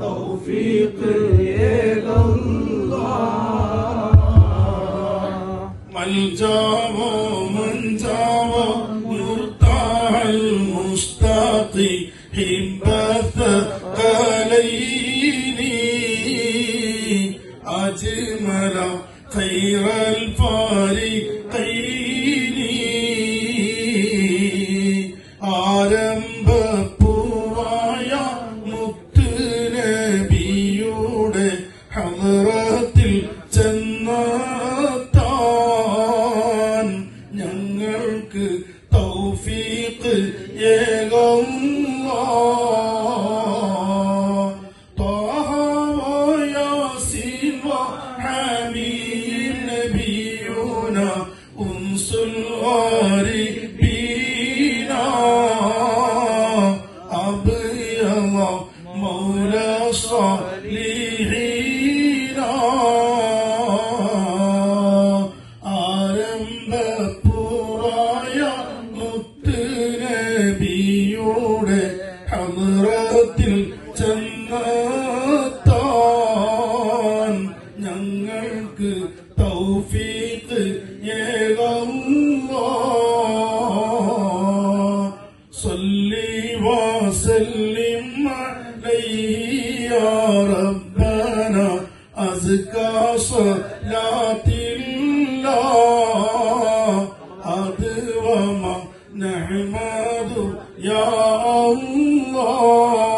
توفيقي إلى الله جاب من جاب يرتاح المستقي حين بث عليني أجمل خير الفريقين ஆரம்ப തൗഫീഖ് ഏകം صالحين آرم بطل നബിയോടെ അമറത്തിൽ ചെന്നെത്താൻ ഞങ്ങൾക്ക് തൗഫീത്ത് സല്ലി അത് يا الله